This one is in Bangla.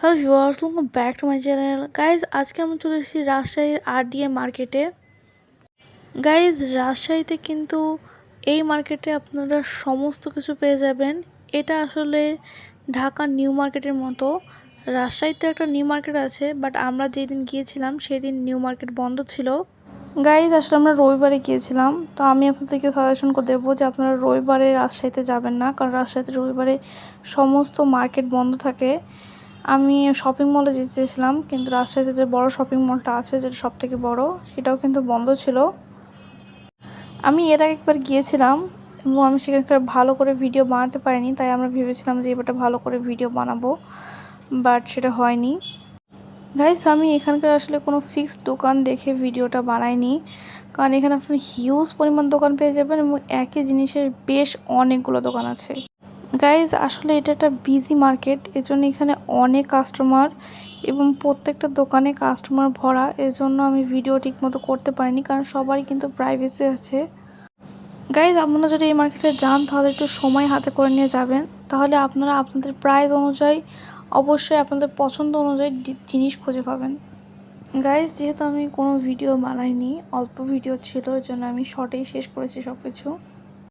Hello viewers welcome back to my channel guys আজকে আমি চলে এসেছি রাজশাহীর আর আরডিএ মার্কেটে গাইজ রাজশাহীতে কিন্তু এই মার্কেটে আপনারা সমস্ত কিছু পেয়ে যাবেন। এটা আসলে ঢাকা নিউ মার্কেটের মতো। রাজশাহীতে একটা নিউ মার্কেট আছে বাট আমরা যেদিন গিয়েছিলাম সেই দিন নিউ মার্কেট বন্ধ ছিল। গাইজ আসলে আমরা রবিবারে গিয়েছিলাম, তো আমি আপনাদেরকে সাজেশন করে দেবো যে আপনারা রবিবারে রাজশাহীতে যাবেন না, কারণ রাজশাহীতে রবিবারে সমস্ত মার্কেট বন্ধ থাকে। আমি শপিং মলে যেতে চেয়েছিলাম, কিন্তু রাজশাহীতে যে বড় শপিং মলটা আছে, যেটা সব থেকে বড়, সেটাও কিন্তু বন্ধ ছিল। আমি এর আগে একবার গিয়েছিলাম এবং আমি সেখানকার ভালো করে ভিডিও বানাতে পারিনি, তাই আমরা ভেবেছিলাম যে এবারটা ভালো করে ভিডিও বানাবো বাট সেটা হয়নি। গাইস আমি এখানকার আসলে কোনো ফিক্সড দোকান দেখে ভিডিওটা বানাইনি, কারণ এখানে আপনি হিউজ পরিমাণ দোকান পেয়ে যাবেন এবং একই জিনিসের বেশ অনেকগুলো দোকান আছে। গাইজ আসলে এটা একটা বিজি মার্কেট এজন্য এখানে অনেক কাস্টমার এবং প্রত্যেকটা দোকানে কাস্টমার ভরা, এজন্য আমি ভিডিও ঠিকমতো করতে পারিনি, কারণ সবারই কিন্তু প্রাইভেসি আছে। গাইজ আপনারা যদি এই মার্কেটে যান, তাহলে একটু সময় হাতে করে নিয়ে যাবেন। তাহলে আপনারা আপনাদের প্রাইস অনুযায়ী, অবশ্যই আপনাদের পছন্দ অনুযায়ী জিনিস খুঁজে পাবেন। গাইজ যেহেতু আমি কোনো ভিডিও বানাইনি, অল্প ভিডিও ছিল, এজন্য আমি শর্টেই শেষ করেছি সব কিছু